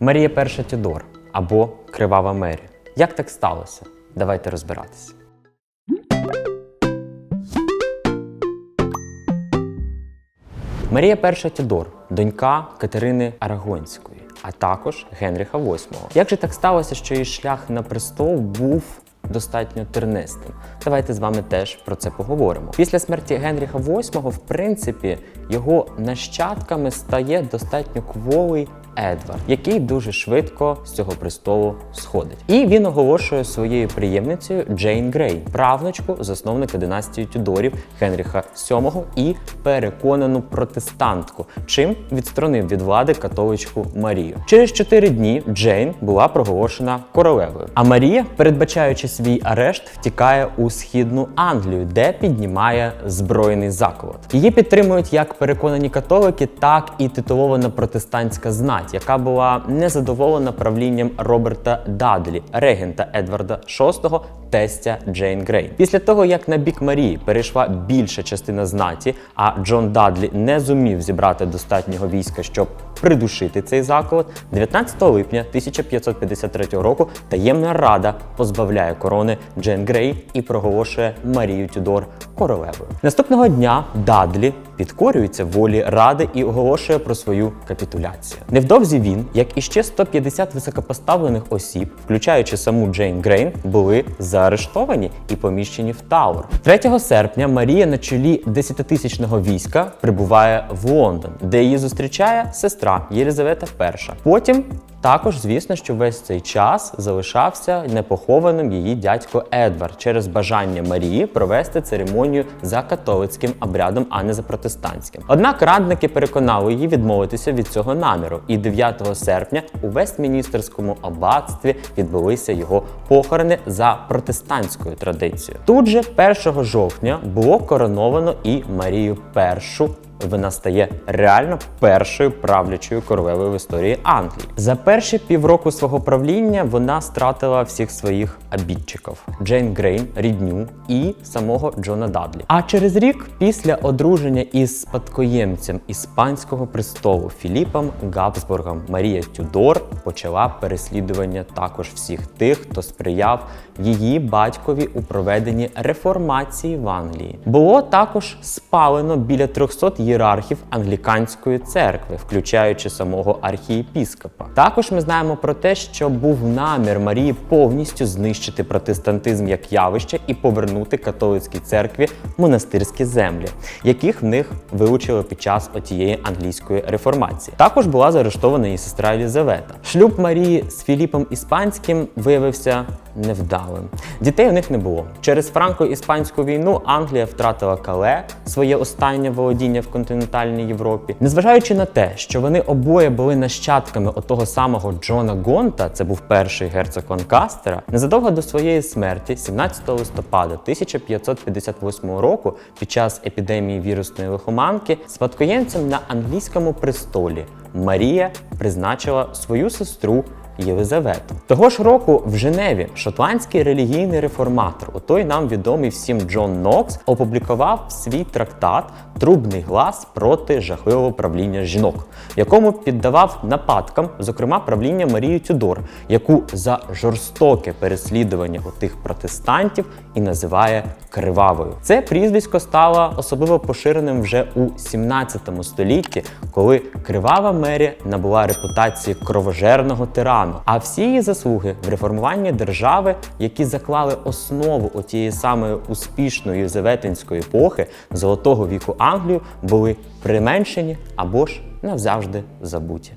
Марія Перша Тюдор або Кривава Мері. Як так сталося? Давайте розбиратися. Марія Перша Тюдор, донька Катерини Арагонської, а також Генріха VIII. Як же так сталося, що її шлях на престол був достатньо тернистим? Давайте з вами теж про це поговоримо. Після смерті Генріха VIII, в принципі, його нащадками стає достатньо кволий Едвард, який дуже швидко з цього престолу сходить. І він оголошує своєю приємницею Джейн Грей, правнучку засновника династії Тюдорів Генріха VII і переконану протестантку, чим відсторонив від влади католичку Марію. Через чотири дні Джейн була проголошена королевою. А Марія, передбачаючи свій арешт, втікає у східну Англію, де піднімає збройний заколот. Її підтримують як переконані католики, так і титулована протестантська знать, яка була незадоволена правлінням Роберта Дадлі, регента Едварда VI, тестя Джейн Грей. Після того, як на бік Марії перейшла більша частина знаті, а Джон Дадлі не зумів зібрати достатнього війська, щоб придушити цей заколот, 19 липня 1553 року таємна рада позбавляє корони Джейн Грей і проголошує Марію Тюдор королевою. Наступного дня Дадлі підкорюється волі ради і оголошує про свою капітуляцію. Невдовзі він, як і ще 150 високопоставлених осіб, включаючи саму Джейн Грейн, були заарештовані і поміщені в Тауер. 3 серпня Марія на чолі 10-тисячного війська прибуває в Лондон, де її зустрічає сестра Єлізавета І. Потім також, звісно, що весь цей час залишався непохованим її дядько Едвард через бажання Марії провести церемонію за католицьким обрядом, а не за протестантським. Однак радники переконали її відмовитися від цього наміру, і 9 серпня у Вестміністерському аббатстві відбулися його похорони за протестантською традицією. Тут же 1 жовтня було короновано і Марію І вона стає реально першою правлячою королевою в історії Англії. За перші півроку свого правління вона стратила всіх своїх обідчиків Джейн Грейн, рідню і самого Джона Дадлі. А через рік після одруження із спадкоємцем іспанського престолу Філіпом Габсбургом Марія Тюдор почала переслідування також всіх тих, хто сприяв її батькові у проведенні реформації в Англії. Було також спалено біля 300 ієрархів англіканської церкви, включаючи самого архієпіскопа. Також ми знаємо про те, що був намір Марії повністю знищити протестантизм як явище і повернути католицькій церкві монастирські землі, яких в них вилучили під час отієї англійської реформації. Також була заарештована її сестра Єлизавета. Шлюб Марії з Філіпом Іспанським виявився невдалим. Дітей у них не було. Через франко-іспанську війну Англія втратила Кале, своє останнє володіння в континентальній Європі. Незважаючи на те, що вони обоє були нащадками отого самого Джона Гонта, це був перший герцог Ланкастера, незадовго до своєї смерті, 17 листопада 1558 року, під час епідемії вірусної лихоманки, спадкоємцем на англійському престолі Марія призначила свою сестру. Єлизавету. Того ж року в Женеві шотландський релігійний реформатор, у той нам відомий всім Джон Нокс, опублікував свій трактат Трубний глас проти жахливого правління жінок, якому піддавав нападкам, зокрема правління Марії Тюдор, яку за жорстоке переслідування у тих протестантів і називає кривавою. Це прізвисько стало особливо поширеним вже у 17 столітті, коли кривава Мері набула репутації кровожерного тирану. А всі її заслуги в реформуванні держави, які заклали основу отієї самої успішної єлизаветинської епохи золотого віку Англію, були применшені або ж навзавжди забуті.